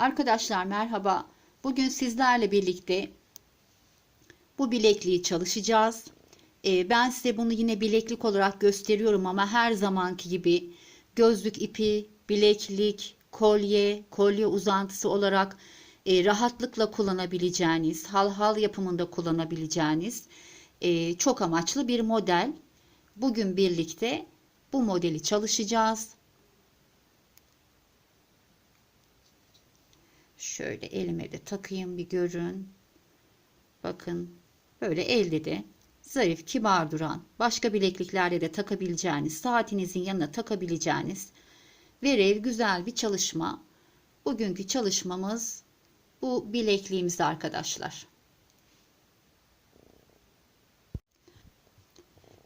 Arkadaşlar merhaba. Bugün sizlerle birlikte bu bilekliği çalışacağız. Ee, ben size bunu yine bileklik olarak gösteriyorum ama her zamanki gibi gözlük ipi, bileklik, kolye, kolye uzantısı olarak e, rahatlıkla kullanabileceğiniz, hal hal yapımında kullanabileceğiniz e, çok amaçlı bir model. Bugün birlikte bu modeli çalışacağız. Şöyle elime de takayım bir görün. Bakın böyle elde de zarif kibar duran başka bilekliklerde de takabileceğiniz saatinizin yanına takabileceğiniz verev güzel bir çalışma. Bugünkü çalışmamız bu bilekliğimizde arkadaşlar.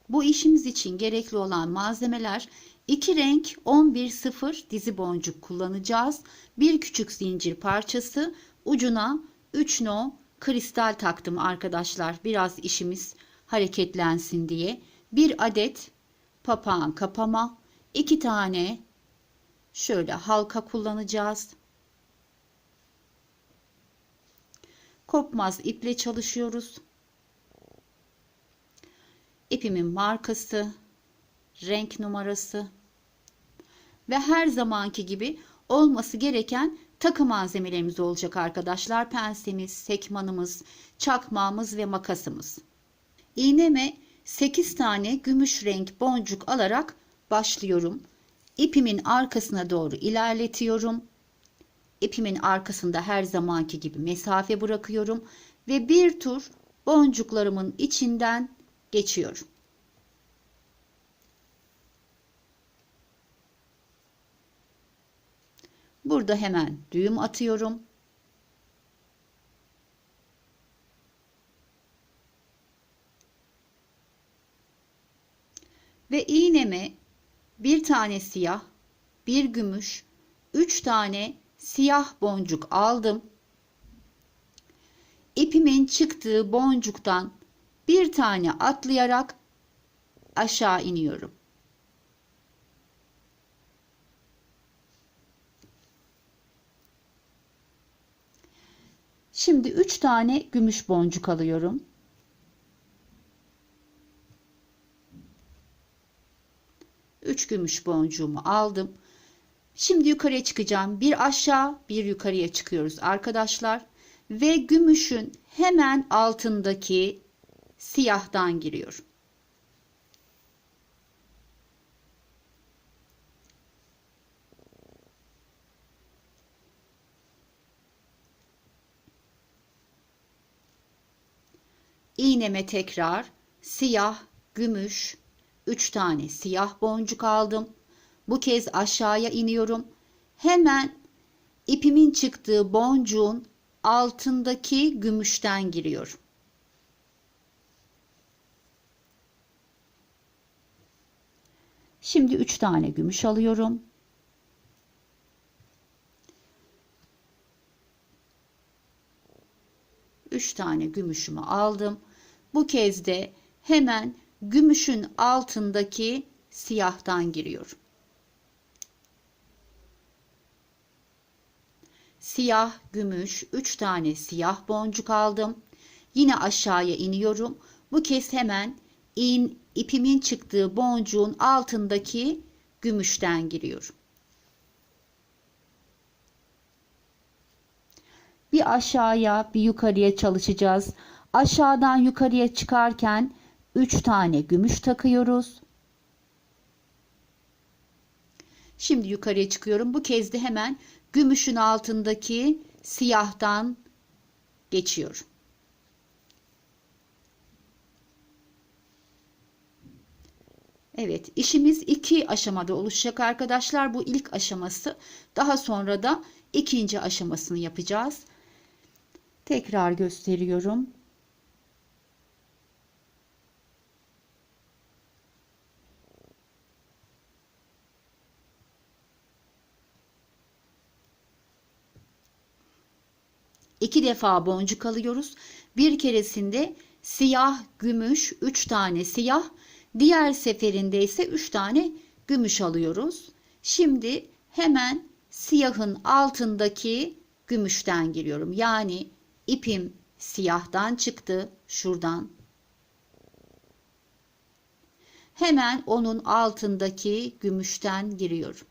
Bu işimiz için gerekli olan malzemeler 2 renk 11.0 dizi boncuk kullanacağız. Bir küçük zincir parçası ucuna 3 no kristal taktım arkadaşlar. Biraz işimiz hareketlensin diye. Bir adet papağan kapama, 2 tane şöyle halka kullanacağız. Kopmaz iple çalışıyoruz. İpimin markası, renk numarası ve her zamanki gibi olması gereken takı malzemelerimiz olacak arkadaşlar. Pensemiz, sekmanımız, çakmağımız ve makasımız. İğneme 8 tane gümüş renk boncuk alarak başlıyorum. İpimin arkasına doğru ilerletiyorum. İpimin arkasında her zamanki gibi mesafe bırakıyorum ve bir tur boncuklarımın içinden geçiyorum. Burada hemen düğüm atıyorum. Ve iğneme bir tane siyah, bir gümüş, üç tane siyah boncuk aldım. İpimin çıktığı boncuktan bir tane atlayarak aşağı iniyorum. Şimdi 3 tane gümüş boncuk alıyorum. Üç gümüş boncuğumu aldım. Şimdi yukarıya çıkacağım. Bir aşağı, bir yukarıya çıkıyoruz arkadaşlar. Ve gümüşün hemen altındaki siyahtan giriyorum. İğneme tekrar siyah, gümüş, 3 tane siyah boncuk aldım. Bu kez aşağıya iniyorum. Hemen ipimin çıktığı boncuğun altındaki gümüşten giriyorum. Şimdi 3 tane gümüş alıyorum. Üç tane gümüşümü aldım. Bu kez de hemen gümüşün altındaki siyahtan giriyorum. Siyah, gümüş, 3 tane siyah boncuk aldım. Yine aşağıya iniyorum. Bu kez hemen in, ipimin çıktığı boncuğun altındaki gümüşten giriyorum. Bir aşağıya bir yukarıya çalışacağız. Aşağıdan yukarıya çıkarken 3 tane gümüş takıyoruz. Şimdi yukarıya çıkıyorum. Bu kez de hemen gümüşün altındaki siyahtan geçiyorum. Evet, işimiz iki aşamada oluşacak arkadaşlar. Bu ilk aşaması. Daha sonra da ikinci aşamasını yapacağız. Tekrar gösteriyorum. İki defa boncuk alıyoruz. Bir keresinde siyah, gümüş, üç tane siyah. Diğer seferinde ise üç tane gümüş alıyoruz. Şimdi hemen siyahın altındaki gümüşten giriyorum. Yani ipim siyahtan çıktı şuradan. Hemen onun altındaki gümüşten giriyorum.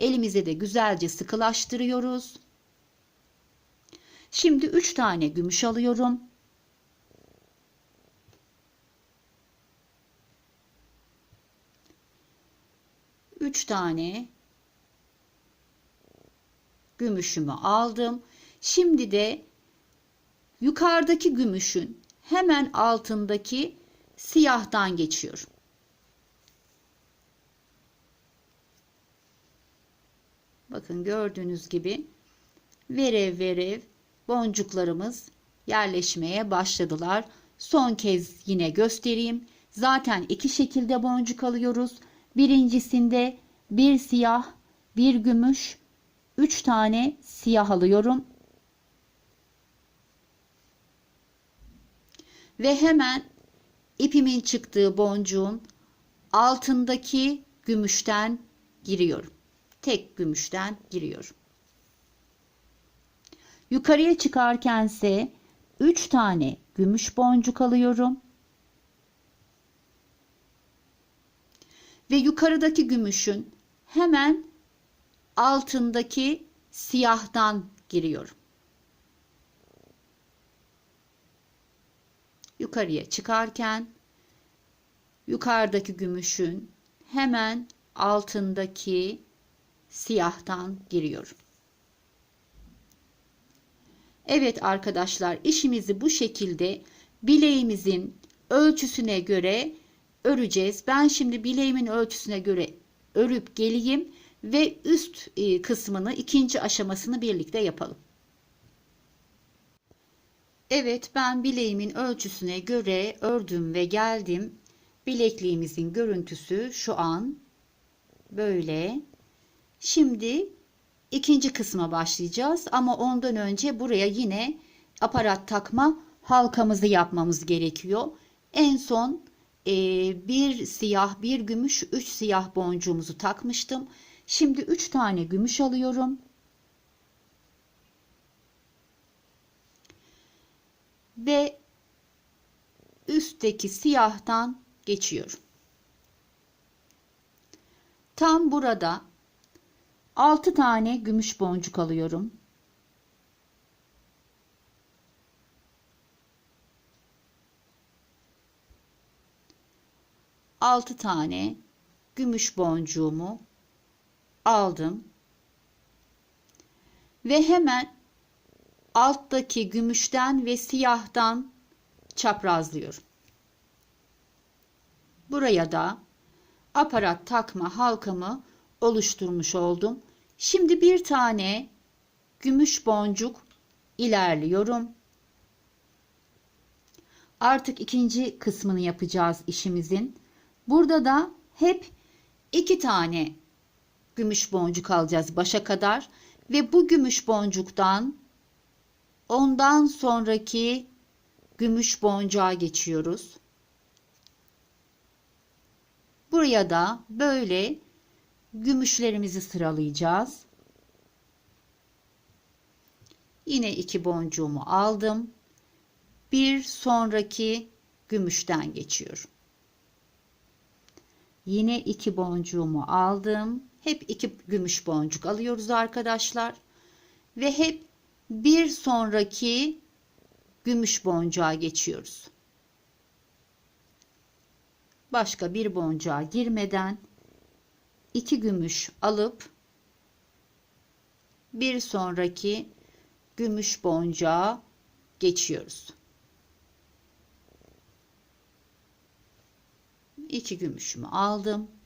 Elimize de güzelce sıkılaştırıyoruz. Şimdi 3 tane gümüş alıyorum. Üç tane gümüşümü aldım. Şimdi de yukarıdaki gümüşün hemen altındaki siyahtan geçiyorum. Bakın gördüğünüz gibi verev verev boncuklarımız yerleşmeye başladılar. Son kez yine göstereyim. Zaten iki şekilde boncuk alıyoruz. Birincisinde bir siyah, bir gümüş, üç tane siyah alıyorum. Ve hemen ipimin çıktığı boncuğun altındaki gümüşten giriyorum. Tek gümüşten giriyorum. Yukarıya çıkarkense 3 tane gümüş boncuk alıyorum. Ve yukarıdaki gümüşün hemen altındaki siyahtan giriyorum. Yukarıya çıkarken yukarıdaki gümüşün hemen altındaki siyahtan giriyorum. Evet arkadaşlar işimizi bu şekilde bileğimizin ölçüsüne göre öreceğiz. Ben şimdi bileğimin ölçüsüne göre örüp geleyim ve üst e, kısmını ikinci aşamasını birlikte yapalım. Evet ben bileğimin ölçüsüne göre ördüm ve geldim. Bilekliğimizin görüntüsü şu an böyle. Şimdi ikinci kısma başlayacağız ama ondan önce buraya yine aparat takma halkamızı yapmamız gerekiyor. En son e, bir siyah bir gümüş üç siyah boncuğumuzu takmıştım. Şimdi üç tane gümüş alıyorum. Ve üstteki siyahtan geçiyorum. Tam burada 6 tane gümüş boncuk alıyorum. Altı tane gümüş boncuğumu aldım. Ve hemen alttaki gümüşten ve siyahtan çaprazlıyorum. Buraya da aparat takma halkamı oluşturmuş oldum. Şimdi bir tane gümüş boncuk ilerliyorum. Artık ikinci kısmını yapacağız işimizin. Burada da hep iki tane gümüş boncuk alacağız başa kadar ve bu gümüş boncuktan ondan sonraki gümüş boncuğa geçiyoruz. Buraya da böyle gümüşlerimizi sıralayacağız. Yine iki boncuğumu aldım. Bir sonraki gümüşten geçiyorum. Yine iki boncuğumu aldım. Hep iki gümüş boncuk alıyoruz arkadaşlar. Ve hep bir sonraki gümüş boncuğa geçiyoruz. Başka bir boncuğa girmeden iki gümüş alıp bir sonraki gümüş boncuğa geçiyoruz. İki gümüşümü aldım.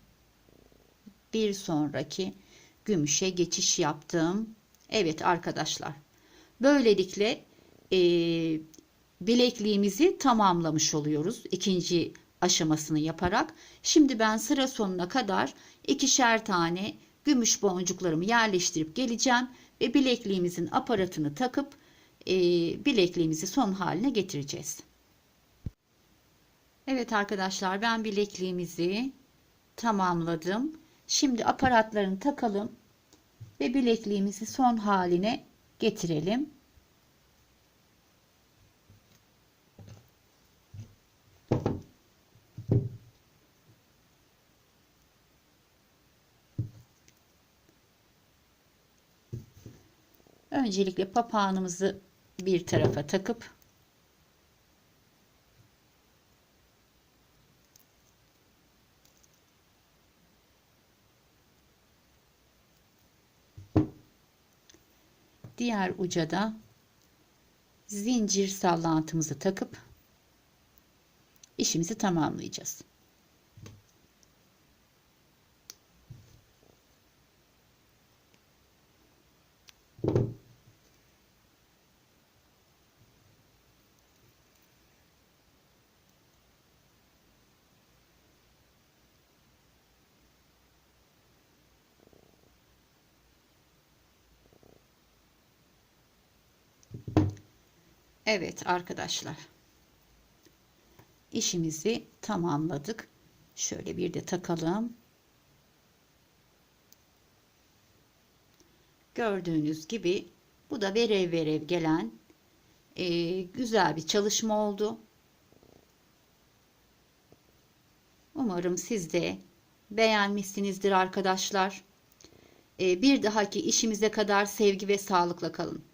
Bir sonraki gümüşe geçiş yaptım. Evet arkadaşlar. Böylelikle e, bilekliğimizi tamamlamış oluyoruz. İkinci aşamasını yaparak. Şimdi ben sıra sonuna kadar ikişer tane gümüş boncuklarımı yerleştirip geleceğim ve bilekliğimizin aparatını takıp e, bilekliğimizi son haline getireceğiz. Evet arkadaşlar ben bilekliğimizi tamamladım. Şimdi aparatlarını takalım ve bilekliğimizi son haline getirelim. Öncelikle papağanımızı bir tarafa takıp diğer uca da zincir sallantımızı takıp işimizi tamamlayacağız. Evet arkadaşlar. İşimizi tamamladık. Şöyle bir de takalım. Gördüğünüz gibi bu da verev verev gelen e, güzel bir çalışma oldu. Umarım siz de beğenmişsinizdir arkadaşlar. E, bir dahaki işimize kadar sevgi ve sağlıkla kalın.